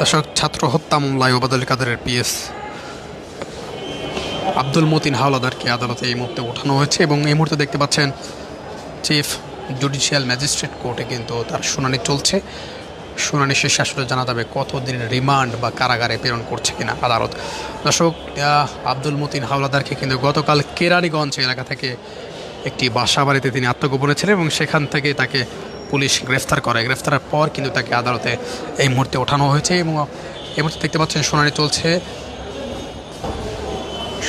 দর্শক, ছাত্র হত্যা মামলায় ওবাদুল কাদেরের পিএস আব্দুল মতিন হাওলাদারকে আদালতে এই মুহূর্তে ওঠানো হয়েছে এবং এই মুহূর্তে দেখতে পাচ্ছেন চিফ জুডিশিয়াল ম্যাজিস্ট্রেট কোর্টে কিন্তু তার শুনানি চলছে। শুনানি শেষে আসলে জানা যাবে কতদিন রিমান্ড বা কারাগারে প্রেরণ করছে কিনা আদালত। দর্শক আব্দুল মতিন হাওলাদারকে কিন্তু গতকাল কেরানীগঞ্জ এলাকা থেকে একটি বাসা বাড়িতে তিনি আত্মগোপনে ছিলেন এবং সেখান থেকে তাকে পুলিশ গ্রেফতার করে। গ্রেফতারের পর কিন্তু তাকে আদালতে এই মুহূর্তে ওঠানো হয়েছে এবং এই মুহূর্তে দেখতে পাচ্ছেন শুনানি চলছে।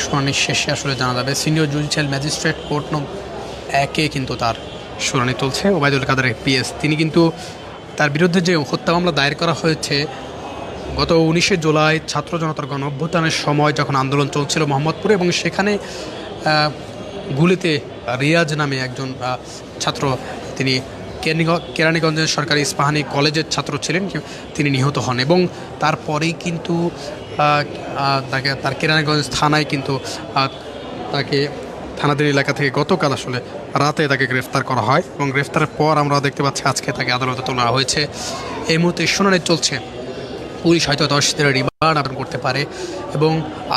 শুনানি শেষে আসলে জানা যাবে সিনিয়র জুডিশিয়াল ম্যাজিস্ট্রেট কোর্ট নং একে কিন্তু তার শুনানি চলছে। ওবায়দুল কাদের পিএস, তিনি কিন্তু তার বিরুদ্ধে যে হত্যা মামলা দায়ের করা হয়েছে, গত উনিশে জুলাই ছাত্র জনতার গণ অভ্যুত্থানের সময় যখন আন্দোলন চলছিল মোহাম্মদপুরে এবং সেখানে গুলিতে রিয়াজ নামে একজন ছাত্র তিনি কেরানীগঞ্জের সরকারি ইস্পাহানি কলেজের ছাত্র ছিলেন তিনি নিহত হন এবং তারপরেই কিন্তু তাকে তার কেরানীগঞ্জ থানায় কিন্তু তাকে থানাদের এলাকা থেকে গতকাল আসলে রাতে তাকে গ্রেফতার করা হয় এবং গ্রেফতারের পর আমরা দেখতে পাচ্ছি আজকে তাকে আদালতে তোলা হয়েছে। এই মুহূর্তে শুনানি চলছে। পুলিশ হয়তো দশ দিনের রিমান্ড আবেদন করতে পারে এবং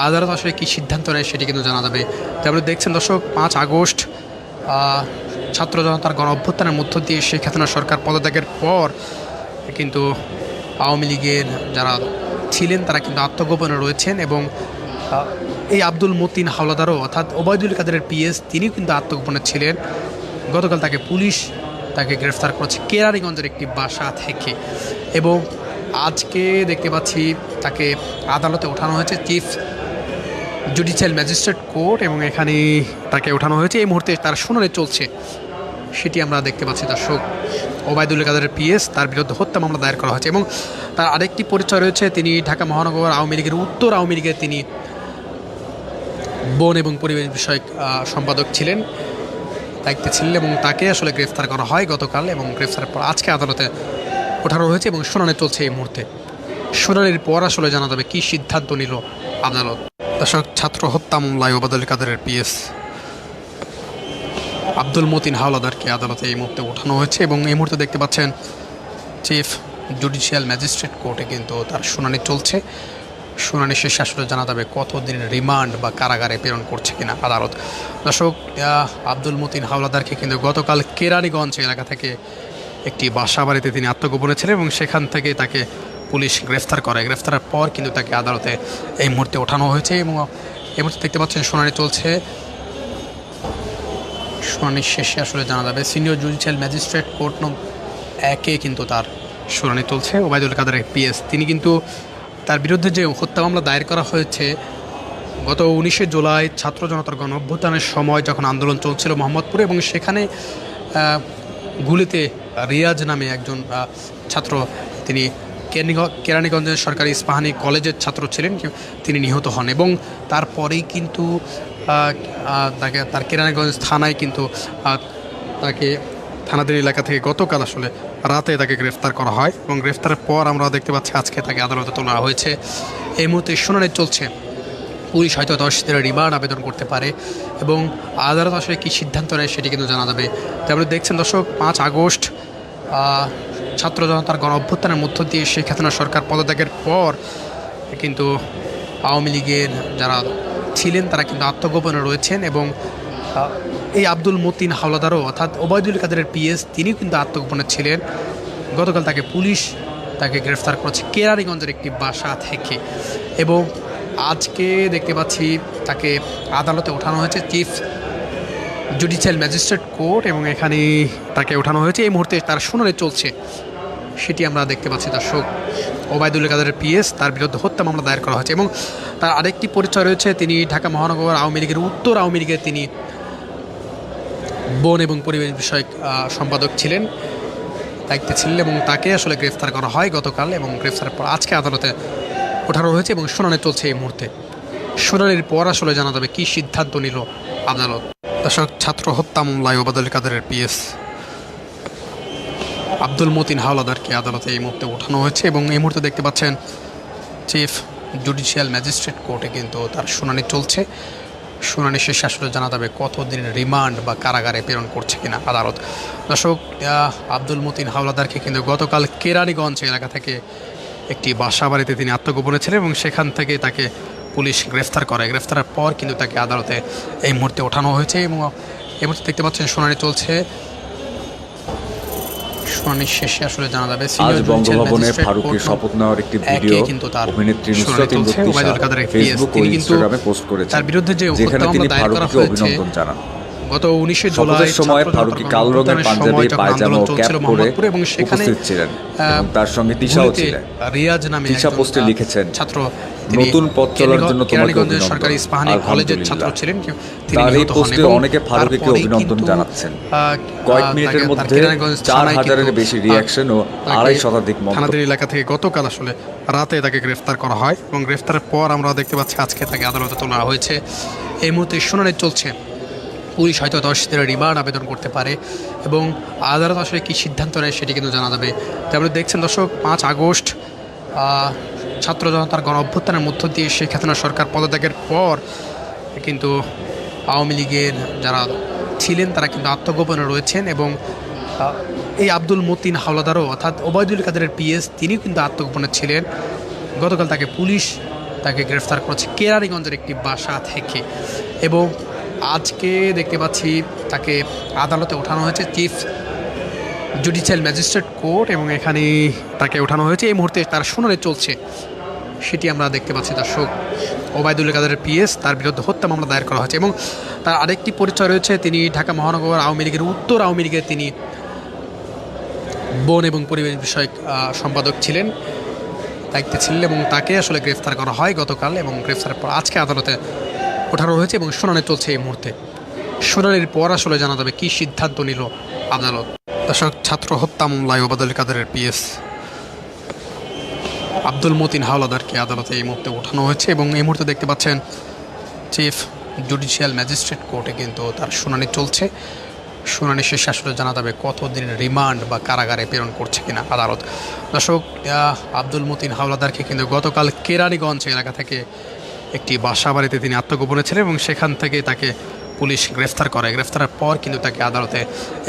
আদালত আসলে কী সিদ্ধান্ত নেয় সেটি কিন্তু জানা যাবে। যেমন দেখছেন দর্শক, পাঁচ আগস্ট ছাত্র জনতার গণ অভ্যুত্থানের মধ্য দিয়ে শেখ হাসিনা সরকার পদত্যাগের পর কিন্তু আওয়ামী লীগের যারা ছিলেন, তারা কিন্তু আত্মগোপনে রয়েছেন এবং এই আব্দুল মতিন হাওলাদারও অর্থাৎ ওবায়দুল কাদেরের পিএস তিনিও কিন্তু আত্মগোপনে ছিলেন। গতকাল তাকে পুলিশ তাকে গ্রেফতার করেছে কেরানীগঞ্জের একটি বাসা থেকে এবং আজকে দেখতে পাচ্ছি তাকে আদালতে ওঠানো হয়েছে চিফ জুডিশিয়াল ম্যাজিস্ট্রেট কোর্ট এবং এখানে তাকে ওঠানো হয়েছে। এই মুহূর্তে তার শুনানি চলছে। সেটি আমরা দেখতে পাচ্ছি দর্শক ওবায়দুল কাদের পিএস, তার বিরুদ্ধে হত্যা মামলা দায়ের করা হয়েছে এবং তার আরেকটি পরিচয় রয়েছে, তিনি ঢাকা মহানগর আওয়ামী লীগের, উত্তর আওয়ামী লীগের তিনি বন এবং পরিবেশ বিষয়ক সম্পাদক ছিলেন, দায়িত্বে ছিলেন এবং তাকে আসলে গ্রেফতার করা হয় গতকাল এবং গ্রেফতারের পর আজকে আদালতে ওঠানো হয়েছে এবং শুনানি চলছে এই মুহূর্তে। শুনানির পর আসলে জানা যাবে কী সিদ্ধান্ত নিল আদালত। দর্শক, ছাত্র হত্যা মামলায় ওবাদুল কাদেরের পিএস। আব্দুল মতিন হাওলাদারকে আদালতে এই মুহূর্তে ওঠানো হয়েছে এবং এই মুহূর্তে দেখতে পাচ্ছেন চিফ জুডিশিয়াল ম্যাজিস্ট্রেট কোর্টে কিন্তু তার শুনানি চলছে। শুনানি শেষে আসলে জানা যাবে কতদিন রিমান্ড বা কারাগারে প্রেরণ করছে কিনা আদালত। দর্শক আব্দুল মতিন হাওলাদারকে কিন্তু গতকাল কেরানীগঞ্জ এলাকা থেকে একটি বাসা বাড়িতে তিনি আত্মগোপনে ছিলেন এবং সেখান থেকে তাকে পুলিশ গ্রেফতার করে। গ্রেফতারের পর কিন্তু তাকে আদালতে এই মুহূর্তে ওঠানো হয়েছে এবং এই মুহূর্তে দেখতে পাচ্ছেন শুনানি চলছে। শুনানি শেষে আসলে জানা যাবে, সিনিয়র জুডিশিয়াল ম্যাজিস্ট্রেট কোর্ট নং একে কিন্তু তার শুনানি চলছে ওবায়দুল কাদের পিএস। তিনি কিন্তু তার বিরুদ্ধে যে হত্যা মামলা দায়ের করা হয়েছে, গত উনিশে জুলাই ছাত্র জনতার গণ অভ্যুত্থানের সময় যখন আন্দোলন চলছিল মোহাম্মদপুরে এবং সেখানে গুলিতে রিয়াজ নামে একজন ছাত্র তিনি কেরানীগঞ্জের সরকারি ইস্পাহানি কলেজের ছাত্র ছিলেন, তিনি নিহত হন এবং তারপরেই কিন্তু তাকে তার কেরানীগঞ্জ থানায় কিন্তু তাকে থানাদের এলাকা থেকে গতকাল আসলে রাতে তাকে গ্রেফতার করা হয় এবং গ্রেফতারের পর আমরা দেখতে পাচ্ছি আজকে তাকে আদালতে তোলা হয়েছে। এই মুহূর্তে শুনানি চলছে। পুলিশ হয়তো দশ দিনের রিমান্ড আবেদন করতে পারে এবং আদালত আসলে কী সিদ্ধান্ত নেয় সেটি কিন্তু জানা যাবে। তারপরে দেখছেন দর্শক, পাঁচ আগস্ট ছাত্র জনতার গণ অভ্যুত্থানের মধ্য দিয়ে শেখ হাসিনা সরকার পদত্যাগের পর কিন্তু আওয়ামী লীগের যারা ছিলেন, তারা কিন্তু আত্মগোপনে রয়েছেন এবং এই আব্দুল মতিন হাওলাদারও অর্থাৎ ওবায়দুল কাদেরের পিএস, তিনিও কিন্তু আত্মগোপনে ছিলেন। গতকাল তাকে পুলিশ তাকে গ্রেফতার করেছে কেরানীগঞ্জের একটি বাসা থেকে। এবং আজকে দেখতে পাচ্ছি তাকে আদালতে ওঠানো হয়েছে চিফ জুডিশিয়াল ম্যাজিস্ট্রেট কোর্ট এবং এখানে তাকে ওঠানো হয়েছে। এই মুহূর্তে তার শুনানি চলছে। সেটি আমরা দেখতে পাচ্ছি দর্শক ওবায়দুল কাদের পিএস তার বিরুদ্ধে হত্যা মামলা দায়ের করা হয়েছে এবং তার আরেকটি পরিচয় রয়েছে, তিনি ঢাকা মহানগর আওয়ামী লীগের, উত্তর আওয়ামী লীগের তিনি বন এবং পরিবেশ বিষয়ক সম্পাদক ছিলেন, দায়িত্বে ছিলেন এবং তাকে আসলে গ্রেফতার করা হয় গতকাল এবং গ্রেফতারের পর আজকে আদালতে ওঠানো হয়েছে এবং শুনানি চলছে এই মুহূর্তে। শুনানির পর আসলে জানা যাবে কী সিদ্ধান্ত নিল আদালত। দর্শক, ছাত্র হত্যা মামলায় ওবাদুল কাদেরের পিএস। আব্দুল মতিন হাওলাদারকে আদালতে এই মুহূর্তে ওঠানো হয়েছে এবং এই মুহূর্তে দেখতে পাচ্ছেন চিফ জুডিশিয়াল ম্যাজিস্ট্রেট কোর্টে কিন্তু তার শুনানি চলছে। শুনানি শেষে আসলে জানা যাবে কতদিন রিমান্ড বা কারাগারে প্রেরণ করছে কিনা আদালত। দর্শক আব্দুল মতিন হাওলাদারকে কিন্তু গতকাল কেরানীগঞ্জ এলাকা থেকে একটি বাসা বাড়িতে তিনি আত্মগোপনে ছিলেন এবং সেখান থেকে তাকে পুলিশ গ্রেফতার করে। গ্রেফতারের পর কিন্তু তাকে আদালতে এই মুহূর্তে ওঠানো হয়েছে এবং এই মুহূর্তে দেখতে পাচ্ছেন শুনানি চলছে। শুনানি শেষে আসলে জানা যাবে আজ বঙ্গভবনে ফারুকের শপথ নেওয়ার একটি ভিডিও কিন্তু তার অভিনেত্রী নুসরাত কাদের ফেসবুক ও ইনস্টাগ্রামে পোস্ট করেছেন তার বিরুদ্ধে যে যেখানে তিনি ফারুককে অভিনন্দন জানান। গত উনিশে জুলাই সময় ফারুকি কালো রঙের পাঞ্জাবি পায়জামা ও ক্যাপ পরে এবং সেখানে ছিলেন। তার সঙ্গে তিশাও ছিলেন। রিয়াজ নামে তিশা পোস্টে লিখেছেন, ছাত্র নতুন পথ চলার জন্য তোমাকে কেরানীগঞ্জের। সরকারি ইস্পাহানি কলেজের ছাত্র ছিলেন তিনি নিহত হন এবং অনেকে ফারুকীকে অভিনন্দন জানাচ্ছেন। কয়েক মিনিটের মধ্যে চার হাজারের বেশি রিয়াকশন ও আড়াই শতাধিক থানাদের এলাকা থেকে গতকাল আসলে রাতে তাকে গ্রেফতার করা হয় এবং গ্রেফতারের পর আমরা দেখতে পাচ্ছি আজকে তাকে আদালতে তোলা হয়েছে। এই মুহূর্তে শুনানি চলছে। পুলিশ হয়তো দশ দিনের রিমান্ড আবেদন করতে পারে এবং আদালত আসলে কী সিদ্ধান্ত নেয় সেটি কিন্তু জানা যাবে। তারপরে দেখছেন দর্শক পাঁচ আগস্ট আহ, ছাত্র জনতার গণ অভ্যুত্থানের মধ্য দিয়ে শেখ হাসিনা সরকার পদত্যাগের পর কিন্তু আওয়ামী লীগের যারা ছিলেন, তারা কিন্তু আত্মগোপনে রয়েছেন এবং এই আব্দুল মতিন হাওলাদারও অর্থাৎ ওবায়দুল কাদেরের পিএস, তিনিও কিন্তু আত্মগোপনে ছিলেন। গতকাল তাকে পুলিশ তাকে গ্রেফতার করেছে কেরানীগঞ্জের একটি বাসা থেকে এবং আজকে দেখতে পাচ্ছি তাকে আদালতে ওঠানো হয়েছে চিফ জুডিশিয়াল ম্যাজিস্ট্রেট কোর্ট এবং এখানে তাকে ওঠানো হয়েছে। এই মুহূর্তে তার শুনানি চলছে। সেটি আমরা দেখতে পাচ্ছি দর্শক। ওবায়দুল কাদের পিএস, তার বিরুদ্ধে হত্যা মামলা দায়ের করা হয়েছে এবং তার আরেকটি পরিচয় রয়েছে, তিনি ঢাকা মহানগর আওয়ামী লীগের, উত্তর আওয়ামী লীগের তিনি বন এবং পরিবেশ বিষয়ক সম্পাদক ছিলেন, দায়িত্বে ছিলেন এবং তাকে আসলে গ্রেফতার করা হয় গতকাল এবং গ্রেফতারের পর আজকে আদালতে ওঠানো হয়েছে এবং শুনানি চলছে এই মুহূর্তে। শুনানির পর আসলে জানা যাবে কী সিদ্ধান্ত নিল আদালত। দর্শক, ছাত্র হত্যা মামলায় ওবাদুল কাদেরের পিএস। আব্দুল মতিন হাওলাদারকে আদালতে এই মুহূর্তে ওঠানো হয়েছে এবং এই মুহূর্তে দেখতে পাচ্ছেন চিফ জুডিশিয়াল ম্যাজিস্ট্রেট কোর্টে কিন্তু তার শুনানি চলছে। শুনানি শেষে আসলে জানা যাবে কতদিনের রিমান্ড বা কারাগারে প্রেরণ করছে কিনা আদালত। দর্শক আব্দুল মতিন হাওলাদারকে কিন্তু গতকাল কেরানীগঞ্জ এলাকা থেকে একটি বাসা বাড়িতে তিনি আত্মগোপনে ছিলেন এবং সেখান থেকে তাকে পুলিশ গ্রেফতার করে। গ্রেফতারের পর কিন্তু তাকে আদালতে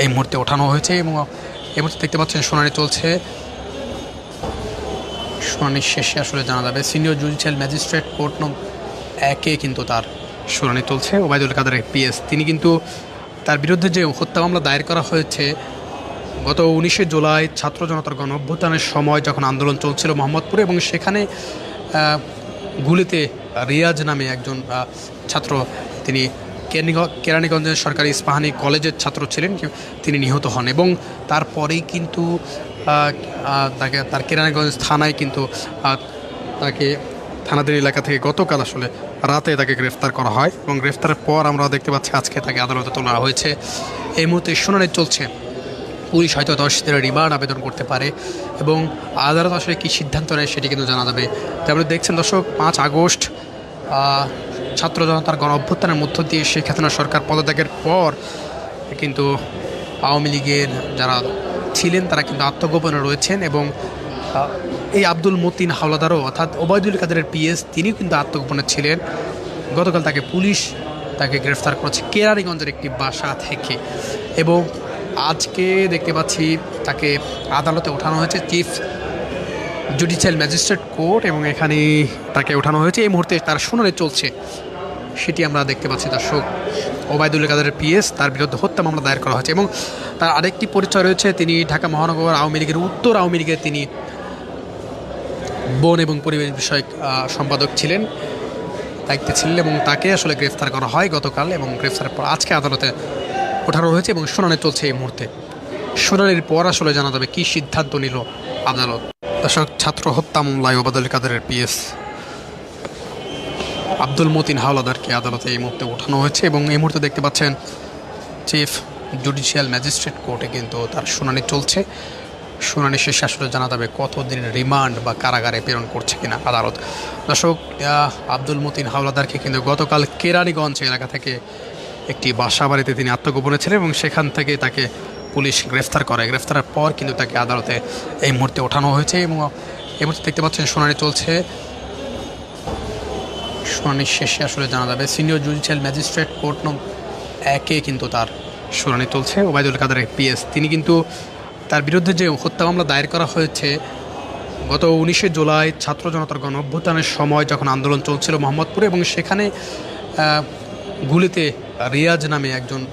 এই মুহূর্তে ওঠানো হয়েছে এবং এই মুহূর্তে দেখতে পাচ্ছেন শুনানি চলছে। শুনানি শেষে আসলে জানা যাবে, সিনিয়র জুডিশিয়াল ম্যাজিস্ট্রেট কোর্ট নং একে কিন্তু তার শুনানি চলছে, ওবায়দুল কাদের পিএস। তিনি কিন্তু তার বিরুদ্ধে যে হত্যা মামলা দায়ের করা হয়েছে, গত উনিশে জুলাই ছাত্র জনতার গণ অভ্যুত্থানের সময় যখন আন্দোলন চলছিল মোহাম্মদপুরে এবং সেখানে গুলিতে রিয়াজ নামে একজন ছাত্র তিনি কেরানীগঞ্জের সরকারি ইস্পাহানি কলেজের ছাত্র ছিলেন, তিনি নিহত হন এবং তারপরেই কিন্তু তাকে তার কেরানীগঞ্জ থানায় কিন্তু তাকে থানাদের এলাকা থেকে গতকাল আসলে রাতে তাকে গ্রেফতার করা হয় এবং গ্রেফতারের পর আমরা দেখতে পাচ্ছি আজকে তাকে আদালতে তোলা হয়েছে। এই মুহূর্তে শুনানি চলছে। পুলিশ হয়তো দশ দিনের রিমান্ড আবেদন করতে পারে এবং আদালত আসলে কী সিদ্ধান্ত নেয় সেটি কিন্তু জানা যাবে। তারপরে দেখছেন দর্শক, পাঁচ আগস্ট ছাত্র জনতার গণ অভ্যুত্থানের মধ্য দিয়ে শেখ হাসিনা সরকার পদত্যাগের পর কিন্তু আওয়ামী লীগের যারা ছিলেন, তারা কিন্তু আত্মগোপনে রয়েছেন এবং এই আব্দুল মতিন হাওলাদারও অর্থাৎ ওবায়দুল কাদেরের পিএস, তিনিও কিন্তু আত্মগোপনে ছিলেন। গতকাল তাকে পুলিশ তাকে গ্রেফতার করেছে কেরানীগঞ্জের একটি বাসা থেকে। এবং আজকে দেখতে পাচ্ছি তাকে আদালতে ওঠানো হয়েছে, চিফ জুডিশিয়াল ম্যাজিস্ট্রেট কোর্ট এবং এখানে তাকে ওঠানো হয়েছে। এই মুহূর্তে তার শুনানি চলছে। সেটি আমরা দেখতে পাচ্ছি দর্শক। ওবায়দুল কাদের পিএস, তার বিরুদ্ধে হত্যা মামলা দায়ের করা হয়েছে এবং তার আরেকটি পরিচয় রয়েছে, তিনি ঢাকা মহানগর আওয়ামী লীগের, উত্তর আওয়ামী লীগের তিনি বন এবং পরিবেশ বিষয়ক সম্পাদক ছিলেন, দায়িত্বে ছিলেন এবং তাকে আসলে গ্রেফতার করা হয় গতকাল এবং গ্রেফতারের পর আজকে আদালতে ওঠানো হয়েছে এবং শুনানি চলছে এই মুহূর্তে। শুনানির পর আসলে জানা যাবে কী সিদ্ধান্ত নিল আদালত। দর্শক, ছাত্র হত্যা মামলায় ওবাদুল কাদেরের পিএস। আব্দুল মতিন হাওলাদারকে আদালতে এই মুহূর্তে ওঠানো হয়েছে এবং এই মুহূর্তে দেখতে পাচ্ছেন চিফ জুডিশিয়াল ম্যাজিস্ট্রেট কোর্টে কিন্তু তার শুনানি চলছে। শুনানি শেষে আসলে জানা যাবে কতদিনের রিমান্ড বা কারাগারে প্রেরণ করছে কিনা আদালত। দর্শক আব্দুল মতিন হাওলাদারকে কিন্তু গতকাল কেরানীগঞ্জ এলাকা থেকে একটি বাসা বাড়িতে তিনি আত্মগোপনে ছিলেন এবং সেখান থেকে তাকে পুলিশ গ্রেফতার করে। গ্রেফতারের পর কিন্তু তাকে আদালতে এই মুহূর্তে ওঠানো হয়েছে এবং এই মুহূর্তে দেখতে পাচ্ছেন শুনানি চলছে। শুনানি শেষে আসলে জানা যাবে, সিনিয়র জুডিশিয়াল ম্যাজিস্ট্রেট কোর্ট নং একে কিন্তু তার শুনানি চলছে ওবায়দুল কাদের পিএস, তিনি কিন্তু তার বিরুদ্ধে যে হত্যা মামলা দায়ের করা হয়েছে, গত উনিশে জুলাই ছাত্র জনতার গণ অভ্যুত্থানের সময় যখন আন্দোলন চলছিল মোহাম্মদপুরে এবং সেখানে গুলিতে রিয়াজ নামে একজন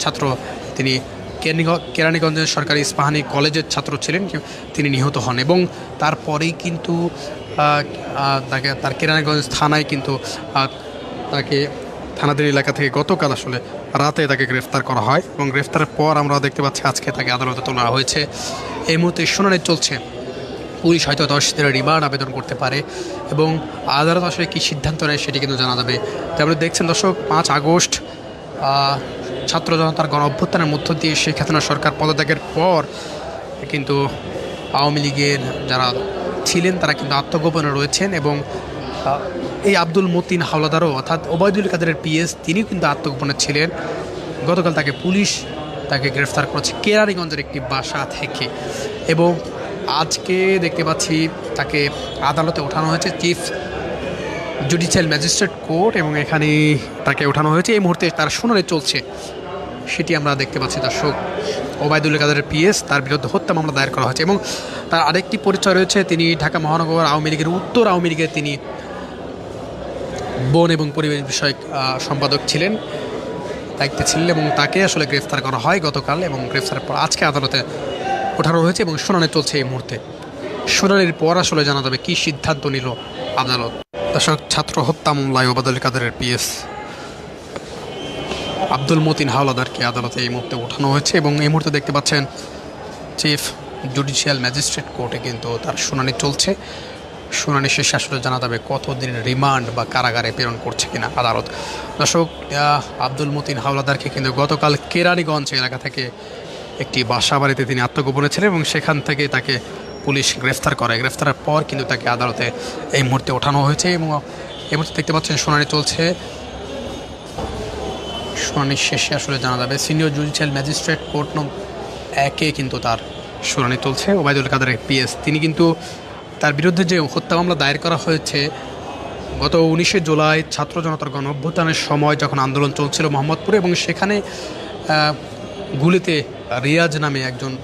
ছাত্র তিনি কেরানীগ- কেরানীগঞ্জের সরকারি ইস্পাহানি কলেজের ছাত্র ছিলেন, তিনি নিহত হন এবং তারপরেই কিন্তু তাকে, তার কেরানীগঞ্জ থানায় কিন্তু তাকে থানাদের এলাকা থেকে গতকাল আসলে রাতে তাকে গ্রেফতার করা হয় এবং গ্রেফতারের পর আমরা দেখতে পাচ্ছি আজকে তাকে আদালতে তোলা হয়েছে। এই মুহূর্তে শুনানি চলছে। পুলিশ হয়তো দশ দিনের রিমান্ড আবেদন করতে পারে এবং আদালত আসলে কী সিদ্ধান্ত নেয় সেটি কিন্তু জানা যাবে। তারপরে দেখছেন দর্শক, পাঁচ আগস্ট ছাত্র জনতার গণ অভ্যুত্থানের মধ্য দিয়ে শেখ হাসিনা সরকার পদত্যাগের পর কিন্তু আওয়ামী লীগের যারা ছিলেন, তারা কিন্তু আত্মগোপনে রয়েছেন এবং এই আব্দুল মতিন হাওলাদারও অর্থাৎ ওবায়দুল কাদেরের পিএস, তিনিও কিন্তু আত্মগোপনে ছিলেন। গতকাল তাকে পুলিশ তাকে গ্রেফতার করেছে কেরানীগঞ্জের একটি বাসা থেকে এবং আজকে দেখতে পাচ্ছি তাকে আদালতে ওঠানো হয়েছে চিফ জুডিশিয়াল ম্যাজিস্ট্রেট কোর্ট এবং এখানে তাকে ওঠানো হয়েছে। এই মুহূর্তে তার শুনানি চলছে। সেটি আমরা দেখতে পাচ্ছি দর্শক ওবায়দুল কাদের পিএস, তার বিরুদ্ধে হত্যা মামলা দায়ের করা হয়েছে এবং তার আরেকটি পরিচয় রয়েছে, তিনি ঢাকা মহানগর আওয়ামী লীগের, উত্তর আওয়ামী লীগের তিনি বন এবং পরিবেশ বিষয়ক সম্পাদক ছিলেন, দায়িত্বে ছিলেন এবং তাকে আসলে গ্রেফতার করা হয় গতকাল এবং গ্রেফতারের পর আজকে আদালতে ওঠানো হয়েছে এবং শুনানি চলছে এই মুহূর্তে। শুনানির পর আসলে জানা যাবে কী সিদ্ধান্ত নিল আদালত। দর্শক, ছাত্র হত্যা মামলায় ওবাদুল কাদেরের পিএস। আব্দুল মতিন হাওলাদারকে আদালতে এই মুহূর্তে ওঠানো হয়েছে এবং এই মুহূর্তে দেখতে পাচ্ছেন চিফ জুডিশিয়াল ম্যাজিস্ট্রেট কোর্টে কিন্তু তার শুনানি চলছে। শুনানি শেষে আসলে জানা যাবে কতদিনের রিমান্ড বা কারাগারে প্রেরণ করছে কিনা আদালত। দর্শক আব্দুল মতিন হাওলাদারকে কিন্তু গতকাল কেরানীগঞ্জ এলাকা থেকে একটি বাসা বাড়িতে তিনি আত্মগোপনে ছিলেন এবং সেখান থেকে তাকে পুলিশ গ্রেফতার করে। গ্রেফতারের পর কিন্তু তাকে আদালতে এই মুহূর্তে ওঠানো হয়েছে এবং এই মুহূর্তে দেখতে পাচ্ছেন শুনানি চলছে। শুনানি শেষে আসলে জানা যাবে, সিনিয়র জুডিশিয়াল ম্যাজিস্ট্রেট কোর্ট নং একে কিন্তু তার শুনানি চলছে। ওবায়দুল কাদের পিএস, তিনি কিন্তু তার বিরুদ্ধে যে হত্যা মামলা দায়ের করা হয়েছে, গত উনিশে জুলাই ছাত্র জনতার গণ অভ্যুত্থানের সময় যখন আন্দোলন চলছিল মোহাম্মদপুরে এবং সেখানে গুলিতে রিয়াজ নামে একজন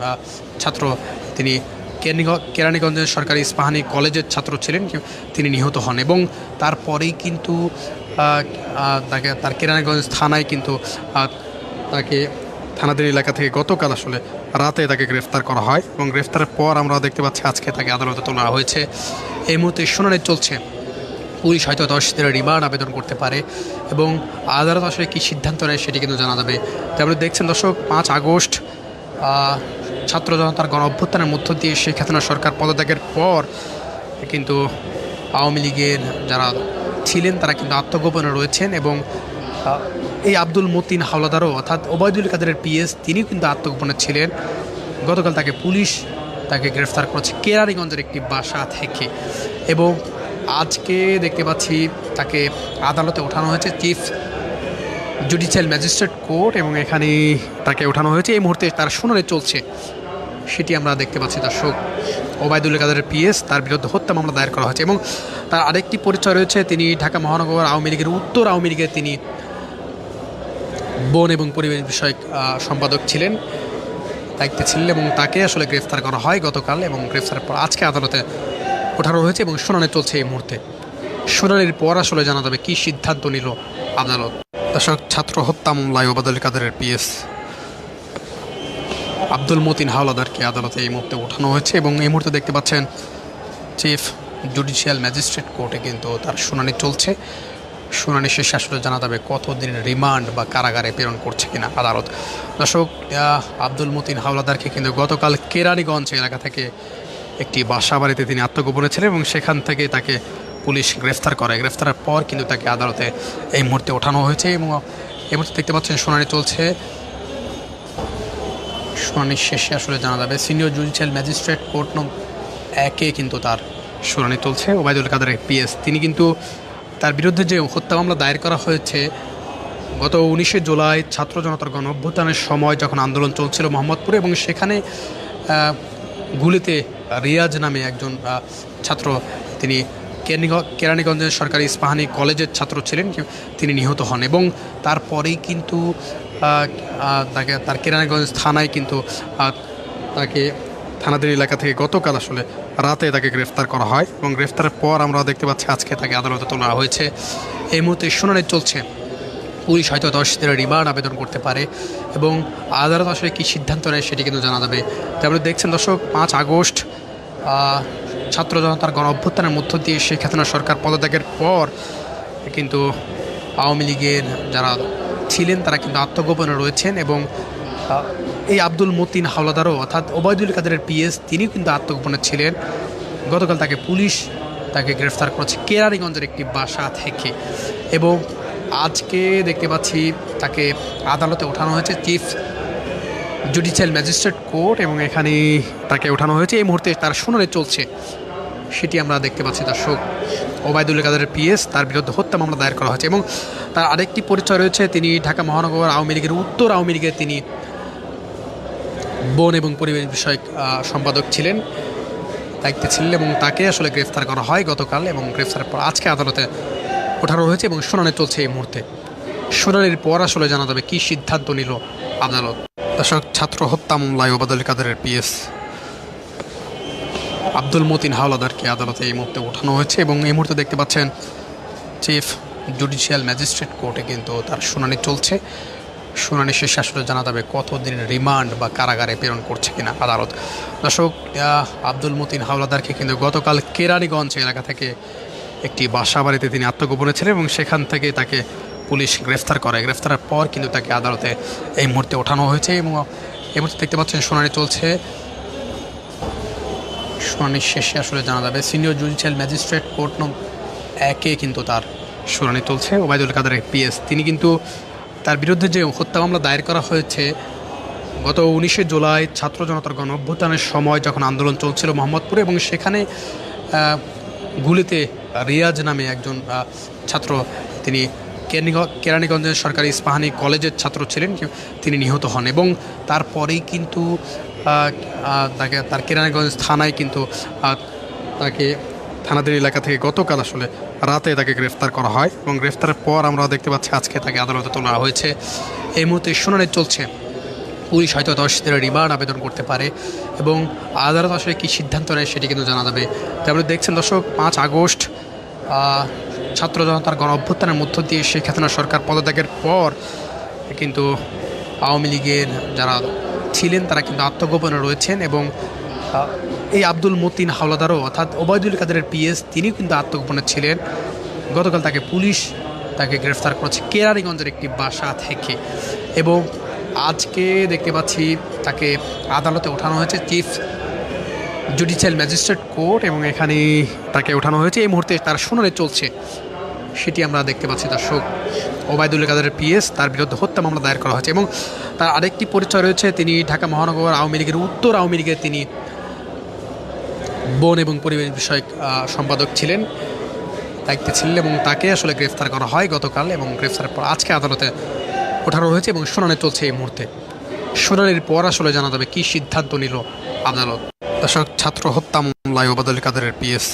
ছাত্র তিনি কেরানীগ- কেরানীগঞ্জের সরকারি ইস্পাহানি কলেজের ছাত্র ছিলেন, তিনি নিহত হন এবং তারপরেই কিন্তু তাকে তার কেরানীগঞ্জ থানায় কিন্তু তাকে থানাদের এলাকা থেকে গতকাল আসলে রাতে তাকে গ্রেফতার করা হয় এবং গ্রেফতারের পর আমরা দেখতে পাচ্ছি আজকে তাকে আদালতে তোলা হয়েছে। এই মুহূর্তে শুনানি চলছে। পুলিশ হয়তো দশ দিনের রিমান্ড আবেদন করতে পারে এবং আদালত আসলে কী সিদ্ধান্ত নেয় সেটি কিন্তু জানা যাবে। তারপরে দেখছেন দর্শক, পাঁচ আগস্ট ছাত্র জনতার গণ অভ্যুত্থানের মধ্য দিয়ে শেখ হাসিনা সরকার পদত্যাগের পর কিন্তু আওয়ামী লীগের যারা ছিলেন, তারা কিন্তু আত্মগোপনে রয়েছেন এবং এই আব্দুল মতিন হাওলাদারও, অর্থাৎ ওবায়দুল কাদেরের পিএস তিনিও কিন্তু আত্মগোপনে ছিলেন। গতকাল তাকে পুলিশ তাকে গ্রেফতার করেছে কেরানীগঞ্জের একটি বাসা থেকে। এবং আজকে দেখতে পাচ্ছি তাকে আদালতে ওঠানো হয়েছে চিফ জুডিশিয়াল ম্যাজিস্ট্রেট কোর্ট এবং এখানে তাকে ওঠানো হয়েছে। এই মুহূর্তে তার শুনানি চলছে। সেটি আমরা দেখতে পাচ্ছি দর্শক ওবায়দুল কাদের পিএস, তার বিরুদ্ধে হত্যা মামলা দায়ের করা হয়েছে এবং তার আরেকটি পরিচয় রয়েছে, তিনি ঢাকা মহানগর আওয়ামী লীগের, উত্তর আওয়ামী লীগের তিনি বন এবং পরিবেশ বিষয়ক সম্পাদক ছিলেন, দায়িত্বে ছিলেন এবং তাকে আসলে গ্রেফতার করা হয় গতকাল এবং গ্রেফতারের পর আজকে আদালতে ওঠানো হয়েছে এবং শুনানি চলছে এই মুহূর্তে। শুনানির পর আসলে জানা যাবে কী সিদ্ধান্ত নিল আদালত। দর্শক, ছাত্র হত্যা মামলায় ওবাদুল কাদেরের পিএস। আব্দুল মতিন হাওলাদারকে আদালতে এই মুহূর্তে ওঠানো হয়েছে এবং এই মুহূর্তে দেখতে পাচ্ছেন চিফ জুডিশিয়াল ম্যাজিস্ট্রেট কোর্টে কিন্তু তার শুনানি চলছে। শুনানি শেষে আসলে জানা যাবে কতদিনের রিমান্ড বা কারাগারে প্রেরণ করছে কিনা আদালত। দর্শক আব্দুল মতিন হাওলাদারকে কিন্তু গতকাল কেরানীগঞ্জ এলাকা থেকে একটি বাসা বাড়িতে তিনি আত্মগোপনে ছিলেন এবং সেখান থেকে তাকে পুলিশ গ্রেফতার করে। গ্রেফতারের পর কিন্তু তাকে আদালতে এই মুহূর্তে ওঠানো হয়েছে এবং এই মুহূর্তে দেখতে পাচ্ছেন শুনানি চলছে। শুনানি শেষে আসলে জানা যাবে। সিনিয়র জুডিশিয়াল ম্যাজিস্ট্রেট কোর্ট নং একে কিন্তু তার শুনানি চলছে ওবায়দুল কাদের পিএস, তিনি কিন্তু তার বিরুদ্ধে যে হত্যা মামলা দায়ের করা হয়েছে, গত উনিশে জুলাই ছাত্র জনতার গণ অভ্যুত্থানের সময় যখন আন্দোলন চলছিল মোহাম্মদপুরে এবং সেখানে গুলিতে রিয়াজ নামে একজন ছাত্র তিনি কেরানীগঞ্জের সরকারি ইস্পাহানি কলেজের ছাত্র ছিলেন, তিনি নিহত হন এবং তারপরেই কিন্তু তাকে তার কেরানীগঞ্জ থানায় কিন্তু তাকে থানাদের এলাকা থেকে গতকাল আসলে রাতে তাকে গ্রেফতার করা হয় এবং গ্রেফতারের পর আমরা দেখতে পাচ্ছি আজকে তাকে আদালতে তোলা হয়েছে। এই মুহূর্তে শুনানি চলছে। পুলিশ হয়তো দশ দিনের রিমান্ড আবেদন করতে পারে এবং আদালত আসলে কী সিদ্ধান্ত নেয় সেটি কিন্তু জানা যাবে। তারপরে দেখছেন দর্শক, পাঁচ আগস্ট ছাত্র জনতার গণ অভ্যুত্থানের মধ্য দিয়ে শেখ হাসিনা সরকার পদত্যাগের পর কিন্তু আওয়ামী লীগের যারা ছিলেন, তারা কিন্তু আত্মগোপনে রয়েছেন এবং এই আব্দুল মতিন হাওলাদারও অর্থাৎ ওবায়দুল কাদেরের পিএস, তিনিও কিন্তু আত্মগোপনে ছিলেন। গতকাল তাকে পুলিশ তাকে গ্রেফতার করেছে কেরানীগঞ্জের একটি বাসা থেকে। এবং আজকে দেখতে পাচ্ছি তাকে আদালতে ওঠানো হয়েছে চিফ জুডিশিয়াল ম্যাজিস্ট্রেট কোর্ট এবং এখানে তাকে ওঠানো হয়েছে। এই মুহূর্তে তার শুনানি চলছে। সেটি আমরা দেখতে পাচ্ছি দর্শক ওবায়দুল কাদের পিএস তার বিরুদ্ধে হত্যা মামলা দায়ের করা হয়েছে এবং তার আরেকটি পরিচয় রয়েছে, তিনি ঢাকা মহানগর আওয়ামী লীগের, উত্তর আওয়ামী লীগের তিনি বন এবং পরিবেশ বিষয়ক সম্পাদক ছিলেন, দায়িত্বে ছিলেন এবং তাকে আসলে গ্রেফতার করা হয় গতকাল এবং গ্রেফতারের পর আজকে আদালতে ওঠানো হয়েছে এবং শুনানি চলছে এই মুহূর্তে। শুনানির পর আসলে জানা যাবে কী সিদ্ধান্ত নিল আদালত। দর্শক, ছাত্র হত্যা মামলায় ওবাদুল কাদেরের পিএস। আব্দুল মতিন হাওলাদারকে আদালতে এই মুহূর্তে ওঠানো হয়েছে এবং এই মুহূর্তে দেখতে পাচ্ছেন চিফ জুডিশিয়াল ম্যাজিস্ট্রেট কোর্টে কিন্তু তার শুনানি চলছে। শুনানি শেষে আসলে জানা যাবে কতদিন রিমান্ড বা কারাগারে প্রেরণ করছে কিনা আদালত। দর্শক আব্দুল মতিন হাওলাদারকে কিন্তু গতকাল কেরানীগঞ্জ এলাকা থেকে একটি বাসা বাড়িতে তিনি আত্মগোপনে ছিলেন এবং সেখান থেকে তাকে পুলিশ গ্রেফতার করে। গ্রেফতারের পর কিন্তু তাকে আদালতে এই মুহূর্তে ওঠানো হয়েছে এবং এই মুহূর্তে দেখতে পাচ্ছেন শুনানি চলছে। শুনানি শেষে আসলে জানা যাবে, সিনিয়র জুডিশিয়াল ম্যাজিস্ট্রেট কোর্ট নং একে কিন্তু তার শুনানি চলছে ওবায়দুল কাদের পিএস, তিনি কিন্তু তার বিরুদ্ধে যে হত্যা মামলা দায়ের করা হয়েছে, গত উনিশে জুলাই ছাত্র জনতার গণ অভ্যুত্থানের সময় যখন আন্দোলন চলছিল মোহাম্মদপুরে এবং সেখানে গুলিতে রিয়াজ নামে একজন ছাত্র তিনি কেরানীগঞ্জের সরকারি ইস্পাহানি কলেজের ছাত্র ছিলেন, তিনি নিহত হন এবং তারপরেই কিন্তু তাকে, তার কেরানীগঞ্জ থানায় কিন্তু তাকে থানাদের এলাকা থেকে গতকাল আসলে রাতে তাকে গ্রেফতার করা হয় এবং গ্রেফতারের পর আমরা দেখতে পাচ্ছি আজকে তাকে আদালতে তোলা হয়েছে। এই মুহূর্তে শুনানি চলছে। পুলিশ হয়তো দশ দিনের রিমান্ড আবেদন করতে পারে এবং আদালত আসলে কী সিদ্ধান্ত নেয় সেটি কিন্তু জানা যাবে। তারপরে দেখছেন দর্শক, পাঁচ আগস্ট ছাত্র জনতার গণ অভ্যুত্থানের মধ্য দিয়ে শেখ হাসিনা সরকার পদত্যাগের পর কিন্তু আওয়ামী লীগের যারা ছিলেন, তারা কিন্তু আত্মগোপনে রয়েছেন এবং এই আব্দুল মতিন হাওলাদারও, অর্থাৎ ওবায়দুল কাদেরের পিএস তিনিও কিন্তু আত্মগোপনে ছিলেন। গতকাল তাকে পুলিশ তাকে গ্রেফতার করেছে কেরানীগঞ্জের একটি বাসা থেকে। এবং আজকে দেখতে পাচ্ছি তাকে আদালতে ওঠানো হয়েছে চিফ জুডিশিয়াল ম্যাজিস্ট্রেট কোর্ট এবং এখানে তাকে ওঠানো হয়েছে। এই মুহূর্তে তার শুনানি চলছে। সেটি আমরা দেখতে পাচ্ছি দর্শক। ওবায়দুল কাদের পিএস, তার বিরুদ্ধে হত্যা মামলা দায়ের করা হয়েছে এবং তার আরেকটি পরিচয় রয়েছে, তিনি ঢাকা মহানগর আওয়ামী লীগের, উত্তর আওয়ামী লীগের তিনি বন এবং পরিবেশ বিষয়ক সম্পাদক ছিলেন, দায়িত্বে ছিলেন এবং তাকে আসলে গ্রেফতার করা হয় গতকাল এবং গ্রেফতারের পর আজকে আদালতে ওঠানো হয়েছে এবং শুনানি চলছে এই মুহূর্তে। শুনানির পর আসলে জানা যাবে কী সিদ্ধান্ত নিল আদালত। দর্শক, ছাত্র হত্যা মামলায় ওবাদুল কাদের পিএস।